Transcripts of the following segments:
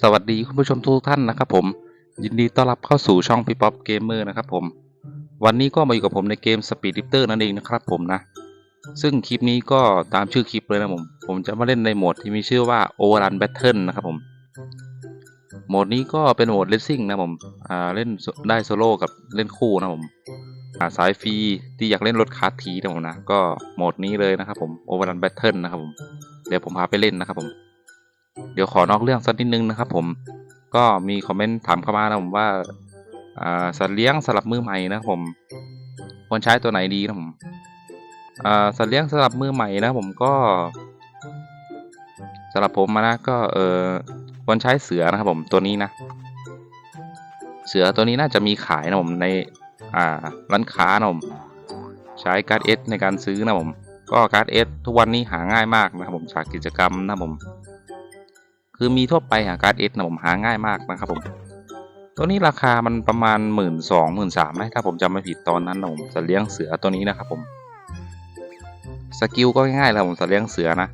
สวัสดีคุณผู้ชมทุกท่านนะครับผม ยินดีต้อนรับเข้าสู่ช่องพี่ป๊อปเกมเมอร์นะครับผม วันนี้ก็มาอยู่กับผมในเกม Speed Drifter นั่นเองนะครับผมนะ ซึ่งคลิปนี้ก็ตามชื่อคลิปเลยนะผม ผมจะมาเล่นในโหมดที่มีชื่อว่า Overrun Battle นะครับผม โหมดนี้ก็เป็นโหมด Racing นะผมอ่าเล่นได้โซโล่กับเล่นคู่นะผมอ่าสายฟรีที่อยากเล่นรถคาร์ทีนะผมนะ ก็โหมดนี้เลยนะครับผม Overrun Battle นะครับผม เดี๋ยวผมพาไปเล่นนะครับผม เดี๋ยวขอนอกเรื่องสักนิดนึงนะครับผมก็มีคอมเมนต์ถามเข้ามานะผมว่าอ่าสัตว์เลี้ยงสำหรับมือใหม่นะผมควรใช้ตัวไหนดีนะผมอ่าสัตว์เลี้ยงสำหรับมือใหม่นะผมก็สำหรับผมมานะก็เออควรใช้เสือนะครับผมตัวนี้นะ เสือตัวนี้น่าจะมีขายนะผมในอ่าร้านค้านะผมใช้การ์ดเอสในการซื้อนะผมก็การ์ดเอสทุกวันนี้หาง่ายมากนะครับผมจากกิจกรรมนะผม คือมีทั่วไปหาการ์ดเอสนะผมหาง่ายมากนะครับผมตัวนี้ราคามันประมาณหมื่นสองหมื่นสามถ้าผมจำไม่ผิดตอนนั้นนะผมจะเลี้ยงเสือตัวนี้นะครับผมสกิลก็ง่ายๆแล้วผมจะเลี้ยงเสือนะ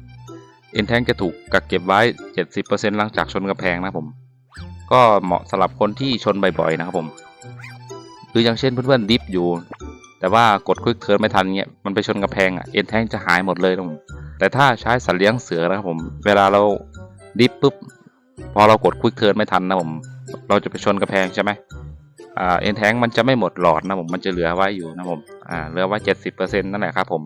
เอ็นแทงจะถูกกักเก็บไว้ 70%หลังจากชนกระแพงนะผม ก็เหมาะสำหรับคนที่ชนบ่อยๆนะครับผม หรืออย่างเช่นเพื่อนๆดิฟอยู่ แต่ว่ากดควิกเทิร์นไม่ทันเงี้ย มันไปชนกระแพงอะ เอ็นแทงจะหายหมดเลยนะผม แต่ถ้าใช้สัตว์เลี้ยงเสือนะครับผม เวลาเรา ดิฟปุ๊บพอเรากดควิกเทิร์นไม่ทันนะผม เราจะไปชนกระแพงใช่ไหมอ่าเอ็นแทงมันจะไม่หมดหลอดนะผมมันจะเหลือไว้อยู่นะผมอ่าเหลือไว้เจ็ดสิบเปอร์เซ็นต์นั่นแหละครับผม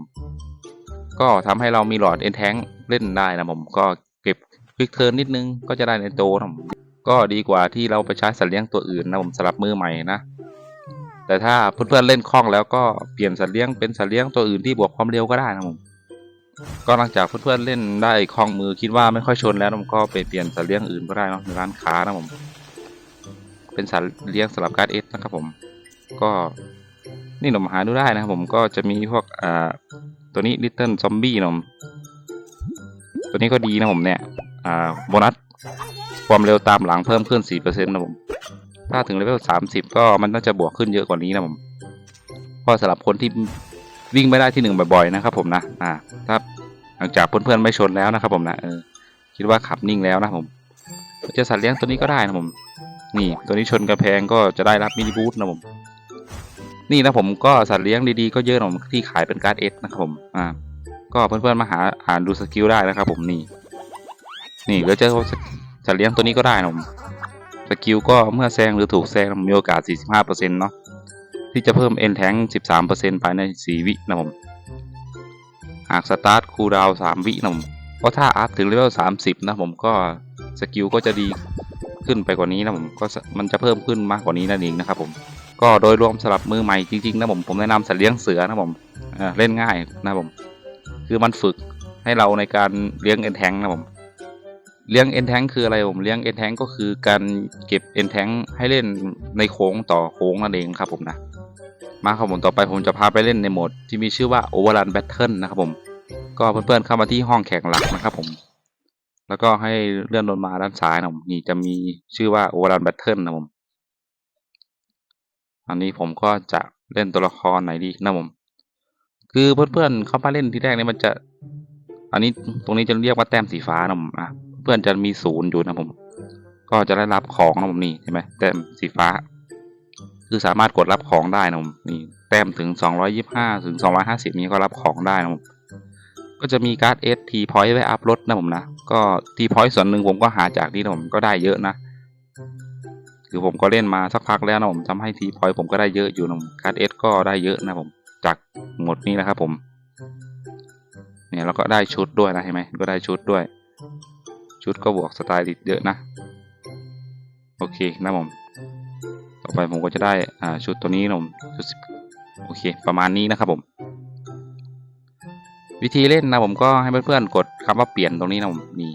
ก็ทำให้เรามีหลอดเอ็นแทงเล่นได้นะผมก็เก็บควิกเทิร์นนิดนึงก็จะได้ในโตนะผมก็ดีกว่าที่เราไปใช้สัตว์เลี้ยงตัวอื่นนะผมสำหรับมือใหม่นะแต่ถ้าเพื่อนๆเล่นคล่องแล้วก็เปลี่ยนสัตว์เลี้ยงเป็นสัตว์เลี้ยงตัวอื่นที่บวกความเร็วก็ได้นะผม ก็หลังจากเพื่อนๆเล่นได้คล่องมือคิดว่าไม่ค่อยชนแล้วผมก็ไปเปลี่ยนสัตว์เลี้ยงอื่นก็ได้เนะในร้านค้านะผม เป็นสัตว์เลี้ยงสำหรับการ์ดเอสนะครับผม ก็นี่หนมหาดูได้นะครับผมก็จะมีพวกอ่าตัวนี้ลิตเติ้ลซอมบี้นมตัวนี้ก็ดีนะผมเนี่ยอ่าโบนัสความเร็วตามหลังเพิ่มขึ้น 4%นะผม ถ้าถึงเลเวล 30 ก็มันน่าจะบวกขึ้นเยอะกว่านี้นะผม เพราะสำหรับคนที่ วิ่งไม่ได้ที่หนึ่งบ่อยๆนะครับผมนะอ่าถ้าหลังจากเพื่อนๆไม่ชนแล้วนะครับผมนะเออคิดว่าขับนิ่งแล้วนะผมจะสัตว์เลี้ยงตัวนี้ก็ได้นะผม นี่ตัวนี้ชนกระแพงก็จะได้รับมินิบูทนะผมนี่นะผมก็สัตว์เลี้ยงดีๆก็เยอะนะผมที่ขายเป็นการ์ดเอสนะครับผมอ่าก็เพื่อนๆมาหาอ่านดูสกิลได้นะครับผมนี่ นี่ก็จะสัตว์เลี้ยงตัวนี้ก็ได้นะผมสกิลก็เมื่อแซงหรือถูกแซงมีโอกาส 45%เนาะ ที่จะเพิ่ม N แทง13%ภายใน 4 วินะผมหากสตาร์ทคูลดาวน์3วินะผมเพราะถ้าอัพถึงเลเวล30 นะผมก็สกิลก็จะดีขึ้นไปกว่านี้นะผมก็มันจะเพิ่มขึ้นมากกว่านี้นั่นเองนะครับผมก็โดยรวมสำหรับมือใหม่จริงๆนะผมผมแนะนำสัตว์เลี้ยงเสือนะผมเเล่นง่ายนะผมคือมันฝึกให้เราในการเลี้ยง N แทงนะผมเลี้ยงเอ็นแทงคืออะไรผมเลี้ยงเอ็นแทงก็คือการเก็บเอ็นแทงให้เล่นในโค้งต่อโค้งนั่นเองครับผมนะ มาครับผมต่อไปผมจะพาไปเล่นในโหมดที่มีชื่อว่า Overrun Battle นะครับผม ก็เพื่อนๆเข้ามาที่ห้องแข่งหลักนะครับผม แล้วก็ให้เลื่อนลงมาด้านซ้ายนะผมนี่จะมีชื่อว่า Overrun Battle นะผมอันนี้ผมก็จะเล่นตัวละครไหนดีนะผม คือเพื่อนๆเข้ามาเล่นที่แรกเนี่ยมันจะ อันนี้ตรงนี้จะเรียกว่าแต้มสีฟ้านะผมอะเพื่อนจะมีศูนย์อยู่นะผม ก็จะได้รับของนะผมนี่เห็นไหมแต้มสีฟ้า คือสามารถกดรับของได้นะผมนี่แต้มถึงสองร้อยี่ห้าถึงสองร้อยห้าสิบนี้ก็รับของได้นะผมก็จะมีการ์ดเอสทีพอยต์ไว้อัพรถนะผมนะ ก็ทีพอยต์ส่วนหนึ่งผมก็หาจากนี่นะผมก็ได้เยอะนะ คือผมก็เล่นมาสักพักแล้วนะผมทำให้ทีพอยต์ผมก็ได้เยอะอยู่นะการ์ดเอสก็ได้เยอะนะผมจากหมดนี้นะครับผมเนี่ยแล้วก็ได้ชุดด้วยนะเห็นไหมก็ได้ชุดด้วย ชุดก็บวกสไตล์ดิเยอะนะ โอเคนะผม ต่อไปผมก็จะได้อ่าชุดตัวนี้นะผมชุดสิบโอเค ประมาณนี้นะครับผม วิธีเล่นนะผมก็ให้เพื่อนๆกดคำว่าเปลี่ยนตรงนี้นะผมนี่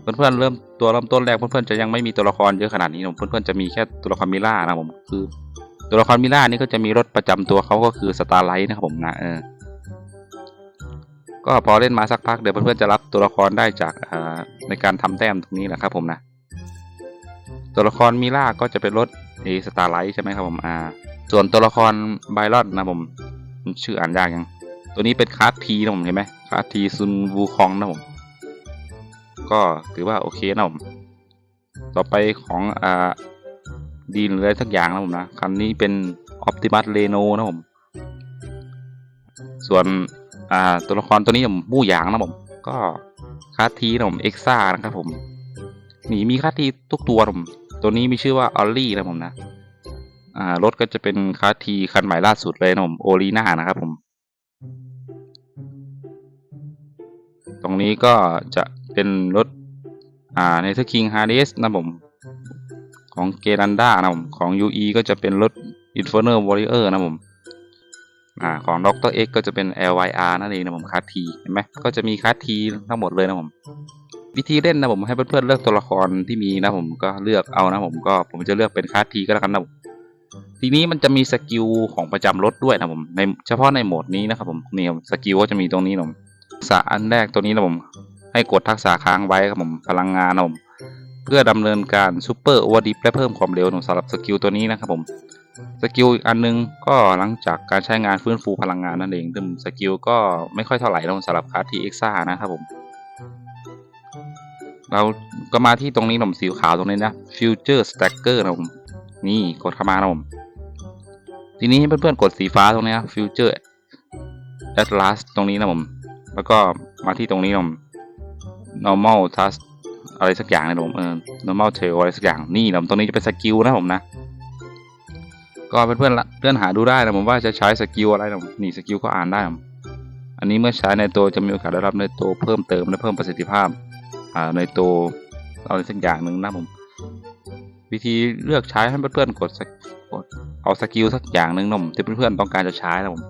เพื่อนๆเริ่มตัวเริ่มต้นแรกเพื่อนๆจะยังไม่มีตัวละครเยอะขนาดนี้นะผมเพื่อนๆจะมีแค่ตัวละครมิล่านะผมคือ ตัวละครมิล่านี่ก็จะมีรถประจำตัวเขาก็คือสตาร์ไลท์นะครับผมนะเออก็พอเล่นมาสักพักเดี๋ยวเพื่อนๆจะรับตัวละครได้จากในการทำแต้มตรงนี้แหละครับผมนะ ตัวละครมิล่าก็จะเป็นรถเอสตาร์ไลท์ใช่ไหมครับผมอ่าส่วนตัวละครไบรอนนะผมชื่ออ่านยากยัง ตัวนี้เป็นคาร์ทีนะผมเห็นไหมคาร์ทีซุนวูคองนะผมก็ถือว่าโอเคนะผมต่อไปของอ่าดีนหรืออะไรสักอย่างนะผมนะคันนี้เป็น Optimus Reno นะผม ส่วนอ่าตัวละครตัวนี้ผมมู่หยางนะผม ก็คาร์ทีนะผมเอ็กซ่านะครับผม นีมีคาทีทุกตัวนะผม ตัวนี้มีชื่อว่าออลลี่นะผมนะ อ่ารถก็จะเป็นคาทีคันใหม่ล่าสุดเลยนะผมโอลีนานะครับผม ตรงนี้ก็จะเป็นรถ อ่าในทคิงฮาร์เดสนะผม ของเกรันดานะผม ของ UE ก็จะเป็นรถ Inferno Warrior นะผมอ่าของดร X ก็จะเป็น LYR นั่นเองนะผมคาร์ทีเห็นไหมก็จะมีคาร์ทีทั้งหมดเลยนะผม วิธีเล่นนะผมให้เพื่อนๆเลือกตัวละครที่มีนะผมก็เลือกเอานะผมก็ผมจะเลือกเป็นคาทีก็แล้วกันนะผมทีนี้มันจะมีสกิลของประจำรถด้วยนะผมในเฉพาะในโหมดนี้นะครับผมนี่ครับสกิลก็จะมีตรงนี้นะผมทักษะอันแรกตัวนี้นะผมให้กดทักษะค้างไว้ครับผมพลังงานนะผมเพื่อดำเนินการซูเปอร์โอเวอร์ดิฟและเพิ่มความเร็วสำหรับสกิลตัวนี้นะครับผมสกิลอีกอันนึงก็หลังจากการใช้งานฟื้นฟูพลังงานนั่นเองซึ่งสกิลก็ไม่ค่อยเท่าไหร่นะสำหรับคาร์ทีเอ็กซ่านะครับผม เราก็มาที่ตรงนี้หนมสีขาวตรงนี้นะ Future Stacker นะผมนี่กดเข้ามานะผมทีนี้ให้เพื่อนๆกดสีฟ้าตรงนี้นะ Future Atlas ตรงนี้นะผมแล้วก็มาที่ตรงนี้นะผม normal task อะไรสักอย่างนะผมเออ normal tail อะไรสักอย่างนี่นะผมตรงนี้จะเป็นสกิลนะผมนะก็เพื่อนๆเพื่อนหาดูได้นะผมว่าจะใช้สกิลอะไรนะผมนี่สกิลก็อ่านได้นะผมอันนี้เมื่อใช้ในตัวจะมีโอกาสได้รับในตัวเพิ่มเติมและเพิ่มประสิทธิภาพ ในตัวอะไรสักอย่างหนึ่งนะผม วิธีเลือกใช้ให้เพื่อนๆกดกดเอาสกิลสักอย่างหนึ่งนะผมที่เพื่อนๆต้องการจะใช้นะผม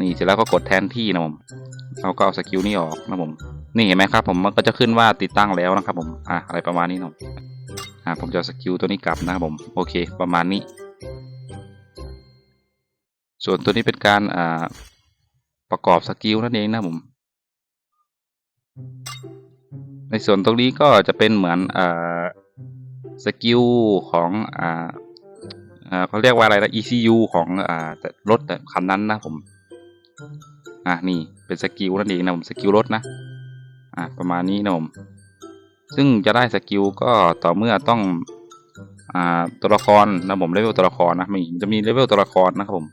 นี่เสร็จแล้วก็กดแทนที่นะผมเราก็เอาสกิลนี้ออกนะผมนี่เห็นไหมครับผมมันก็จะขึ้นว่าติดตั้งแล้วนะครับผมอะอะไรประมาณนี้นะอ่าผมจะสกิลตัวนี้กลับนะครับผมโอเค ประมาณนี้ ส่วนตัวนี้เป็นการอ่าประกอบสกิลนั่นเองนะผม ในส่วนตรงนี้ก็จะเป็นเหมือนอสกิลของอ่าอ่าเขาเรียกว่าอะไรนะ ECU ของอ่ารถคันนั้นนะผม อะนี่เป็นสกิลนั่นเองนะผมสกิลรถนะ อะประมาณนี้นะผม ซึ่งจะได้สกิลก็ต่อเมื่อต้อง อ่าตัวละครนะผมเลเวลตัวละครนะมีจะมีเลเวลตัวละครนะครับผม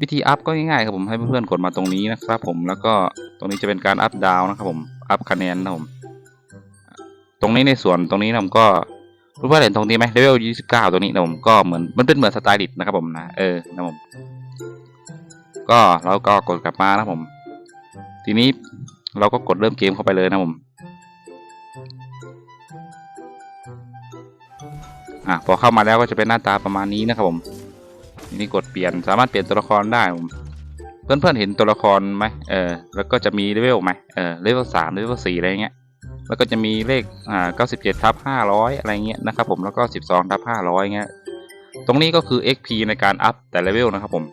วิธีอัพก็ง่ายๆครับผมให้เพื่อนๆกดมาตรงนี้นะครับผมแล้วก็ตรงนี้จะเป็นการอัพดาวนะครับผม อัพคะแนนนะผม ตรงนี้ในส่วนตรงนี้นะผมก็เพื่อนๆเห็นตรงนี้ไหมเลเวลยี่สิบเก้าตรงนี้นะผมก็เหมือนมันเป็นเหมือนสไตลิสต์นะครับผมนะเออนะผมก็เราก็กดกลับมานะผม ทีนี้เราก็กดเริ่มเกมเข้าไปเลยนะผมอะพอเข้ามาแล้วก็จะเป็นหน้าตาประมาณนี้นะครับผมทีนี้กดเปลี่ยนสามารถเปลี่ยนตัวละครได้ผมเพื่อนๆเห็นตัวละครไหมเออแล้วก็จะมีเลเวลไหมเออเลเวลสามเลเวลสี่อะไรเงี้ย แล้วก็จะมีเลขอ่าเก้าสิบเจ็ดทับห้าร้อะไรเงี้ยนะครับผมแล้วก็สิบสองทับห้าร้อยเงี้ยตรงนี้ก็คือ XP ในการอัพแต่เลเวลนะครับผม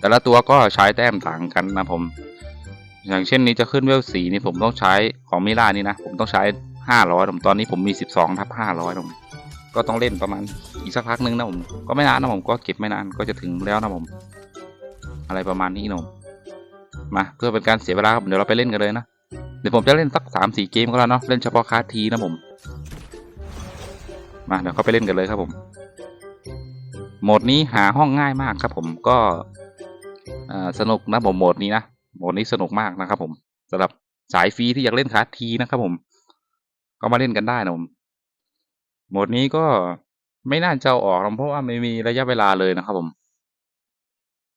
แต่ละตัวก็ใช้แต้มต่างกันนะผม อย่างเช่นนี้จะขึ้นเวลสีนี่ผมต้องใช้ของมิล่านี่นะ ผมต้องใช้ห้าร้อยผมตอนนี้ผมมีสิบสองทับห้าร้อยผมก็ต้องเล่นประมาณอีกสักพักนึงนะผม ก็ไม่นานนะผมก็เก็บไม่นานก็จะถึงแล้วนะผม อะไรประมาณนี้นะผมมาเพื่อเป็นการเสียเวลาครับเดี๋ยวเราไปเล่นกันเลยนะ เดี๋ยวผมจะเล่นสักสามสี่เกมก็แล้วเนาะ เล่นเฉพาะคาทีนะผม มาเดี๋ยวเขาไปเล่นกันเลยครับผม โหมดนี้หาห้องง่ายมากครับผม ก็สนุกนะผมโหมดนี้นะ โหมดนี้สนุกมากนะครับผมสำหรับสายฟรีที่อยากเล่นคาทีนะครับผม ก็มาเล่นกันได้นะผม โหมดนี้ก็ไม่น่าจะออกหรอกเพราะว่าไม่มีระยะเวลาเลยนะครับผม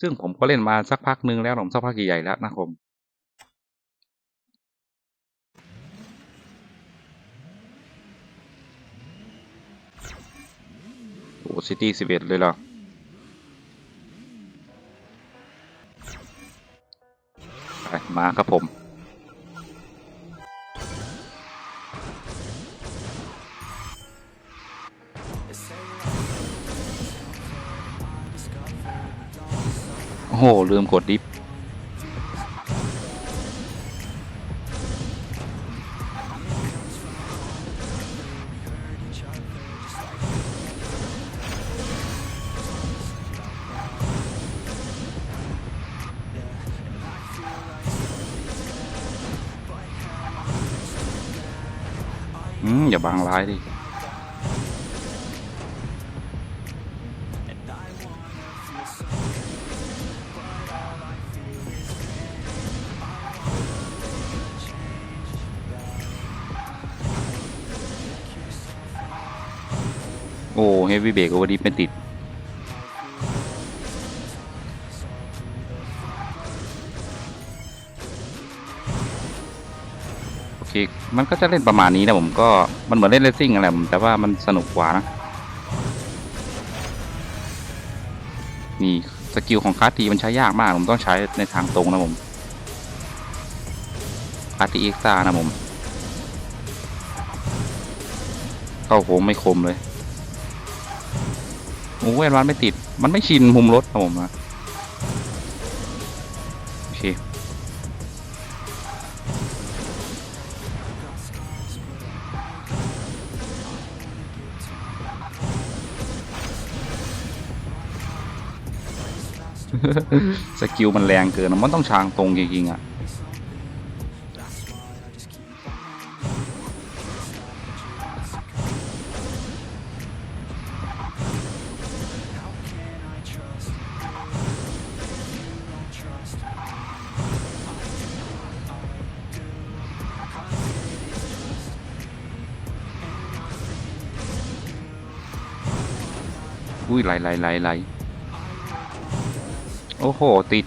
ซึ่งผมก็เล่นมาสักพักนึงแล้วผมสักพักใหญ่แล้วนะครับผม อ้ซิตี้สิบเอ็ดเลยเหรอไปมาครับผม โอ้โห ลืมกดดิฟ บางร้ายดิโอ้เฮฟวี่เบรกโอเวอร์ดีไม่ติด โอเคมันก็จะเล่นประมาณนี้นะผมก็มันเหมือนเล่นเลสซิ่งอะไรผมแต่ว่ามันสนุกกว่านะ นี่สกิลของคาร์ทีมันใช้ยากมาก ผมต้องใช้ในทางตรงนะผมคาร์ทีเอ็กซ่านะผมเข้าโค้งไม่คมเลยโอ้ยวันไม่ติด มันไม่ชินมุมรถครับผมนะ สกิลมันแรงเกินมันต้องชางตรงจริงๆอะอุ้ยไหลไหลไหลไหล อ้โห ติด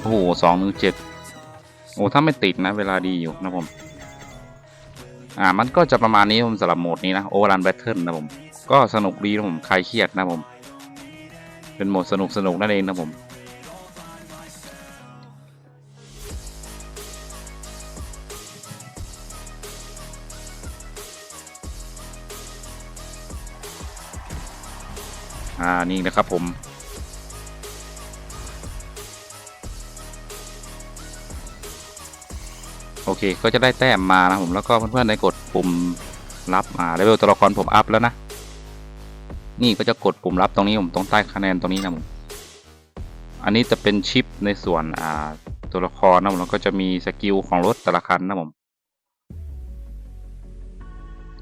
โอ้โหสองหนึ่งเจ็ดโอ้ ถ้าไม่ติดนะ เวลาดีอยู่นะผม อ่า มันก็จะประมาณนี้ผมสำหรับโหมดนี้นะโอรันแบทเทิลนะผม ก็สนุกดีนะผม คลายเครียดนะผม เป็นโหมดสนุกสนุกนั่นเองนะผมานี่นะครับผมโอเค ก็จะได้แต้มมานะผม แล้วก็เพื่อนๆได้กดปุ่มรับอ่าเลเวลตัวละครผมอัพแล้วนะ นี่ก็จะกดปุ่มรับตรงนี้ผมตรงใต้คะแนนตรงนี้นะผม อันนี้จะเป็นชิปในส่วนอ่าตัวละครนะผมแล้วก็จะมีสกิลของรถแต่ละคันนะผม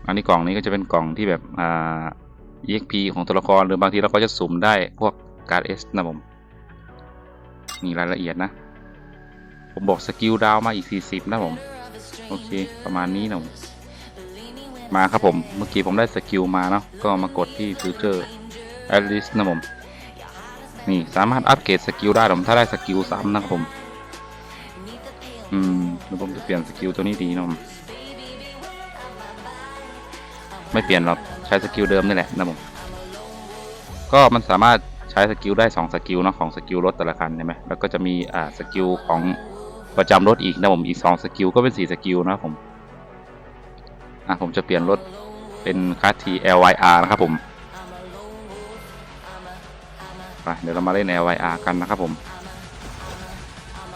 อันนี้กล่องนี้ก็จะเป็นกล่องที่แบบอ่า EXP ของตัวละครหรือบางทีเราก็จะสุ่มได้พวกการ์ดเอสนะผมมีรายละเอียดนะ ผมบอกสกิลดาวมาอีก 40 นะผม โอเค ประมาณนี้นะผมมาครับผม เมื่อกี้ผมได้สกิลมาเนาะก็มากดที่ฟิวเจอร์แอดลิสนะผม นี่สามารถอัปเกรดสกิลได้ผมถ้าได้สกิลซ้ำนะครับผม อืมเดี๋ยวผมจะเปลี่ยนสกิลตัวนี้ดีนะผม ไม่เปลี่ยนหรอก ใช้สกิลเดิมนี่แหละนะผมก็มันสามารถใช้สกิลได้2สกิลเนาะของสกิลรถแต่ละคันใช่ไหมแล้วก็จะมีอ่าสกิลของประจำรถอีกนะผมอีก2สกิลก็เป็น4สกิลนะครับผมอะผมจะเปลี่ยนรถเป็นคาที LYR นะครับผมไปเดี๋ยวเรามาเล่น LYR กันนะครับผม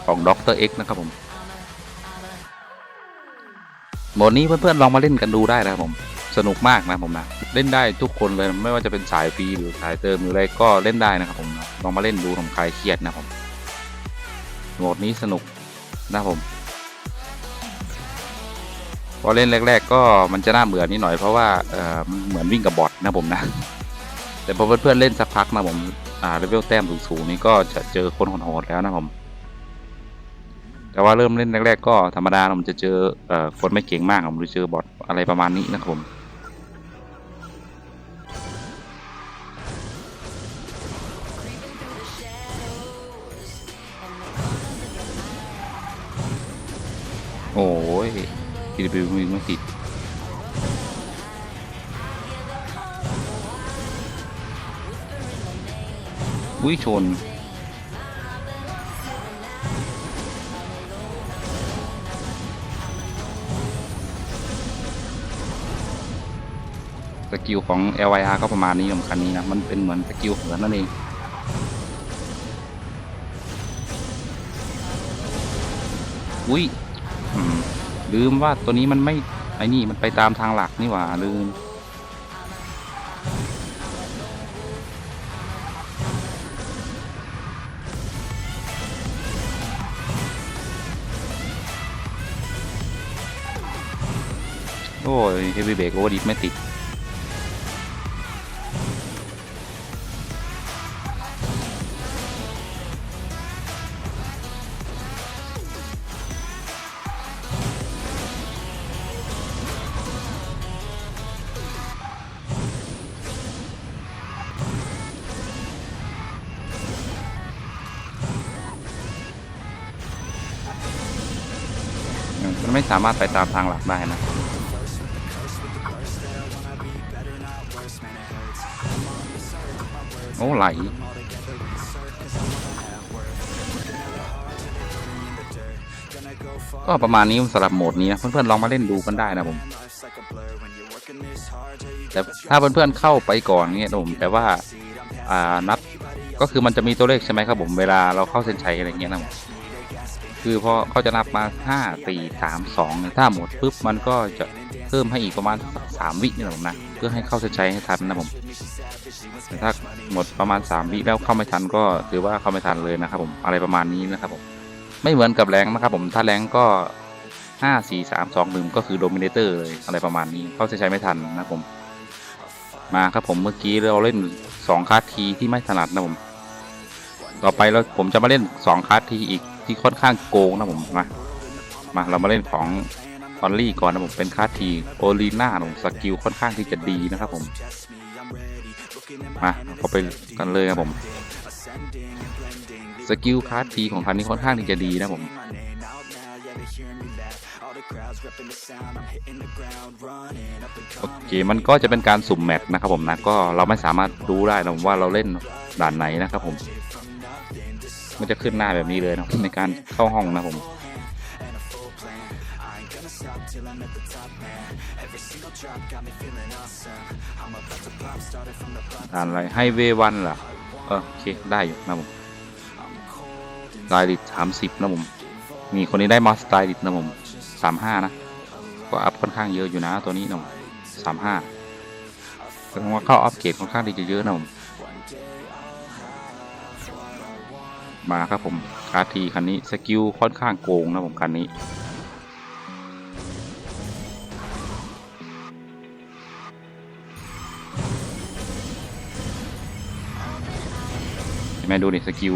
ของ Dr. X นะครับผมโหมดนี้เพื่อนๆลองมาเล่นกันดูได้นะครับผม สนุกมากนะผมนะเล่นได้ทุกคนเลยไม่ว่าจะเป็นสายฟรีหรือสายเติมหรืออะไรก็เล่นได้นะครับผมลองมาเล่นดูผมคลายเครียดนะผมโหมดนี้สนุกนะผมพอเล่นแรก ๆ ก็มันจะน่าเบื่อนิดหน่อยเพราะว่าเออมันเหมือนวิ่งกับบอทนะผมนะ แต่พอเพื่อนๆเล่นสักพักนะผมอ่าเลเวลแต้มสูงๆนี่ก็จะเจอคนโหดๆแล้วนะผมแต่ว่าเริ่มเล่นแรก ๆ ก็ธรรมดาผมจะเจอเอ่อคนไม่เก่งมากผมจะเจอบอทอะไรประมาณนี้นะครับผม ย PW วิ่งไม่ติดอุ้ยชน สกิลของ LYR ก็ประมาณนี้สำคัญนี้นะ มันเป็นเหมือนสกิลเหินนั่นเองอุ้ย ลืมว่าตัวนี้มันไม่ไอ้นี่มันไปตามทางหลักนี่หว่าลืมโอ้ยเฮฟวี่เบรกโอดิฟไม่ติด สามารถไปตามทางหลักได้นะโอ้ไหลก็ประมาณนี้สำหรับโหมดนี้นะเพื่อนๆลองมาเล่นดูกันได้นะผมแต่ถ้าเพื่อนๆเข้าไปก่อนเนี่ยนะผมแต่ว่า อ่านับก็คือมันจะมีตัวเลขใช่ไหมครับผมเวลาเราเข้าเส้นชัยอะไรเงี้ยนะผม คือพอเขาจะนับมาห้าสี่สามสองถ้าหมดปุ๊บมันก็จะเพิ่มให้อีกประมาณสามวินี่แหละผมนะ เพื่อให้เข้าเส้นชัยให้ทันนะผมแต่ถ้าหมดประมาณสามวิแล้วเข้าไม่ทันก็ถือว่าเข้าไม่ทันเลยนะครับผมอะไรประมาณนี้นะครับผมไม่เหมือนกับแรงนะครับผมถ้าแรงก็ห้าสี่สามสองหนึ่งก็คือโดมิเนเตอร์เลยอะไรประมาณนี้เข้าเส้นชัยไม่ทันนะผม มาครับผมเมื่อกี้เราเล่นสองคาร์ทีที่ไม่ถนัดนะผม ต่อไปแล้วผมจะมาเล่นสองคาร์ทีอีก ที่ค่อนข้างโกงนะผมมามาเรามาเล่นของออลลี่ก่อนนะผมเป็นคาทีโอลีน่าผมสกิลค่อนข้างที่จะดีนะครับผมมาเอาไปกันเลยครับผมสกิลคาทีของคันนี้ค่อนข้างที่จะดีนะผมโอเคมันก็จะเป็นการสุ่มแมตช์นะครับผมนะก็เราไม่สามารถรู้ได้นะว่าเราเล่นด่านไหนนะครับผม มันจะขึ้นหน้าแบบนี้เลยนะในการเข้าห้องนะผมด่านอะไรไฮเววันล่ะเออโอเค ได้อยู่นะผมสไตลิสสามสิบนะผม มีคนนี้ได้มาสไตลิสนะผมสามห้านะ ก็อัพค่อนข้างเยอะอยู่นะตัวนี้นะผมสามห้าแสดงว่าเข้าอัพเกรดค่อนข้างที่จะเยอะนะผม มาครับผมคาร์ทีคันนี้สกิลค่อนข้างโกงนะผมคันนี้เห็นไหมดูดิสกิล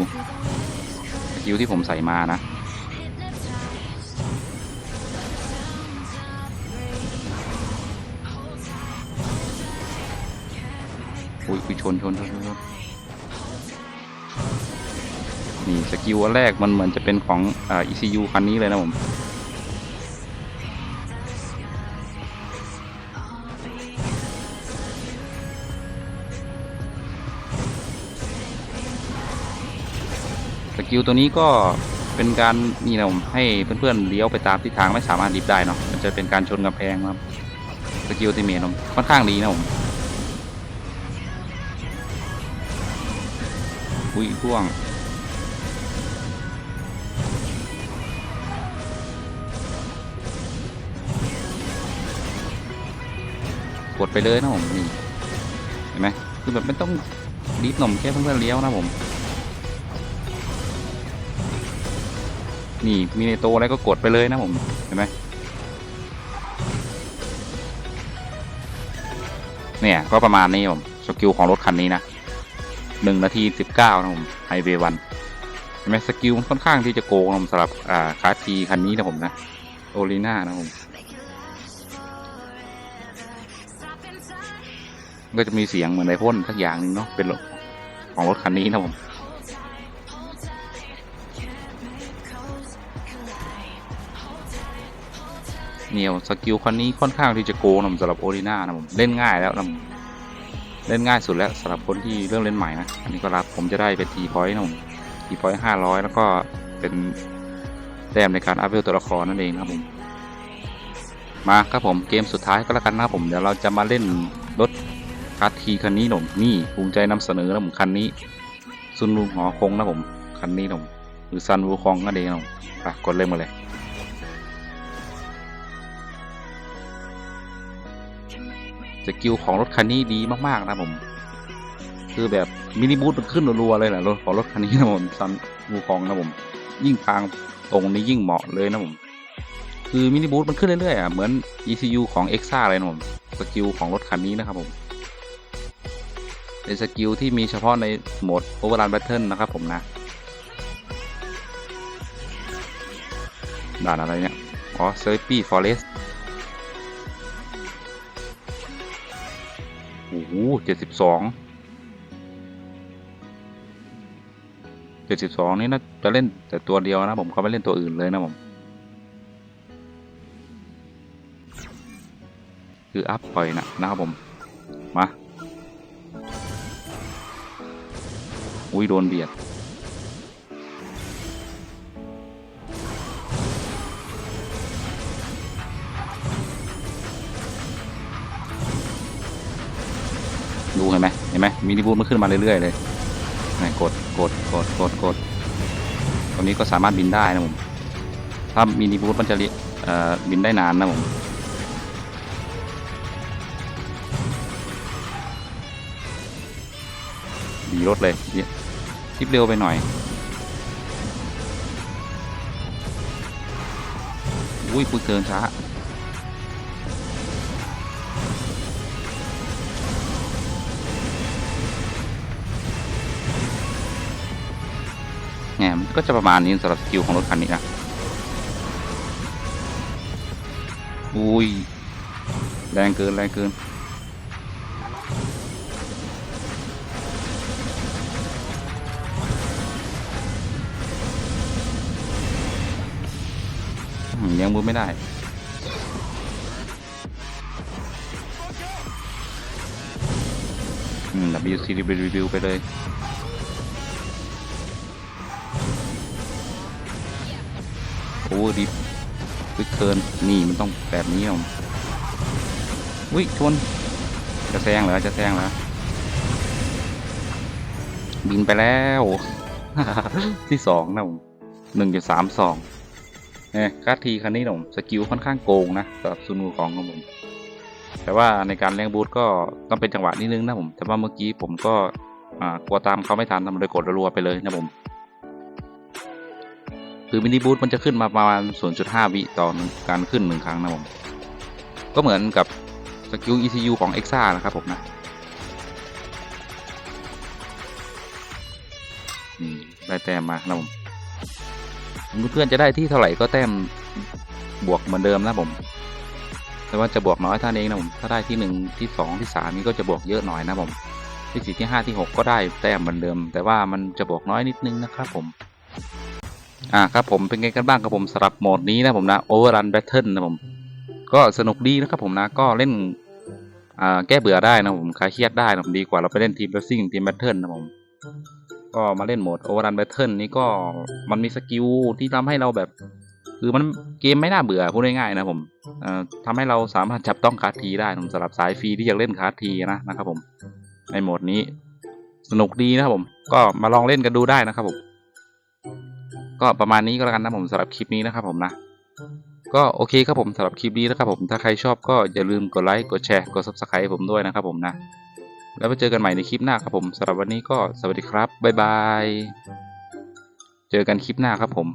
สกิลที่ผมใส่มานะอุ้ยชนชนชนชนช นี่สกิลแรกมันเหมือนจะเป็นของอ่า ECU คันนี้เลยนะผมสกิลตัวนี้ก็เป็นการนี่นะผมให้เพื่อนๆเลี้ยวไปตามทิศทางไม่สามารถดิฟได้เนาะมันจะเป็นการชนกำแพงนะครับสกิลที่เมนผมค่อนข้างดีนะผมอุ้ยพ่วง กดไปเลยนะผมนี่เห็นไหมคือแบบไม่ต้องรีบหน่มแค่เพื่อนๆเลี้ยวนะผม นี่มีในโตอะไรก็กดไปเลยนะผมเห็นไหมเนี่ยก็ประมาณนี้ผมสกิลของรถคันนี้นะหนึ่งนาทีสิบเก้านะผมไฮเวย์วันเห็นไหมสกิลมันค่อนข้างที่จะโกงนะผมสำหรับอ่าคาทีคันนี้นะผมนะโอลีน่านะผม ก็จะมีเสียงเหมือนไอพ่นทักอย่างหนึงเนาะเป็นรถของรถคันนี้นะผมเหนียวสกิลคันนี้ค่อนข้างที่จะโกนะสำหรับโอริน่านะผมเล่นง่ายแล้วนะเล่นง่ายสุดแล้วสำหรับคนที่เริ่มเล่นใหม่นะอันนี้ก็รับผมจะได้เป็นทีพอยต์นะผมทีพอยต์ห้าร้อยแล้วก็เป็นแต้มในการอัพเวลตัวละครนั่นเองนะครับผมมาครับผมเกมสุดท้ายก็แล้วกันนะครับผมเดี๋ยวเราจะมาเล่นรถ คาร์ทีคันนี้หนุ่มนี่ภูมิใจนำเสนอนะผมคันนี้ซุนลูหอคงนะผมคันนี้หนะผมหรือซันวูคองนั่นเองนะผมไปกดเล่นมาเลยสกิลของรถคันนี้ดีมากๆนะผม คือแบบมินิบูทมันขึ้นรัวๆเลยแหละรถของรถคันนี้นะผมซันวูคองนะผม ยิ่งทางตรงนี้ยิ่งเหมาะเลยนะผมคือมินิบูทมันขึ้นเรื่อยๆอะเหมือน ECU ของ EXA เลยนะผมสกิลของรถคันนี้นะครับผม เป็นสกิลที่มีเฉพาะในโหมด Overrun Battle นะครับผมนะ ด่านอะไรเนี่ย อ๋อ Serpy Forest โอ้โหเจ็ดสิบสองเจ็ดสิบสองนี่น่าจะเล่นแต่ตัวเดียวนะผมเขาไม่เล่นตัวอื่นเลยนะผม คืออัพปล่อยนะนะครับผม มา อุ้ยโดนเบียด ดูเห็นไหมเห็นไหมมินิบูทมันขึ้นมาเรื่อยๆเลยนี่กดกดกดกดกดตรงนี้ก็สามารถบินได้นะผม ถ้ามินิบูทมันจะเอ่อบินได้นานนะผมดีรถเลยเนี่ย ทิปเร็วไปหน่อย อุ้ยปุ๊บเทินช้าแหมมันก็จะประมาณนี้สำหรับสกิลของรถคันนี้นะ อุ้ย แรงเกิน แรงเกิน ยังมือไม่ได้ อืม WC รีวิวไปเลยโอ้ดิฟวิกเทิร์นนี่มันต้องแบบนี้ผมอุ้ยชน จะแซงเหรอ จะแซงเหรอ บินไปแล้ว ที่สองนะผมหนึ่งจุดสามสอง เนี่ยคาทีคันนี้นะผมสกิลค่อนข้างโกงนะสำหรับซูนูของของผมแต่ว่าในการเลี้ยงบูทก็ต้องเป็นจังหวะนิดนึงนะผมแต่ว่าเมื่อกี้ผมก็กลัวตามเขาไม่ทันทำเลยกดรัวไปเลยนะผมคือมินิบูทมันจะขึ้นมาประมาณ0.5วิต่อการขึ้นหนึ่งครั้งนะผมก็เหมือนกับสกิล ECU ของ EXA นะครับผมนะได้แต้มมานะผม เพื่อนจะได้ที่เท่าไหร่ก็แต้มบวกเหมือนเดิมนะผม แต่ว่าจะบวกน้อยท่านเองนะผมถ้าได้ที่หนึ่งที่สองที่สามนี่ก็จะบวกเยอะหน่อยนะผมที่สี่ที่ห้าที่หกก็ได้แต้มเหมือนเดิม แต่ว่ามันจะบวกน้อยนิดนึงนะครับผมอ่าครับผมเป็นไงกันบ้างครับผมสำหรับโหมดนี้นะผมนะ Overrun Battle นะผมก็สนุกดีนะครับผมนะก็เล่นอ่าแก้เบื่อได้นะผมคลายเครียดได้นะผมดีกว่าเราไปเล่นทีม Racing ทีม Battle นะผม ก็มาเล่นโหมด Overrun Battle นี่ก็มันมีสกิลที่ทำให้เราแบบ คือมันเกมไม่น่าเบื่อพูดง่ายๆนะผมเอ่อทำให้เราสามารถจับต้องคาร์ดทีได้สำหรับสายฟรีที่อยากเล่นคาร์ดทีนะนะครับผมในโหมดนี้สนุกดีนะครับผม ก็มาลองเล่นกันดูได้นะครับผม ก็ประมาณนี้ก็แล้วกันนะผมสำหรับคลิปนี้นะครับผมนะ ก็โอเคครับผมสำหรับคลิปนี้นะครับผม ถ้าใครชอบก็อย่าลืมกดไลค์ กดแชร์ กด subscribe ผมด้วยนะครับผมนะ แล้วไปเจอกันใหม่ในคลิปหน้าครับผมสำหรับวันนี้ก็สวัสดีครับบ๊ายบาย เจอกันคลิปหน้าครับผม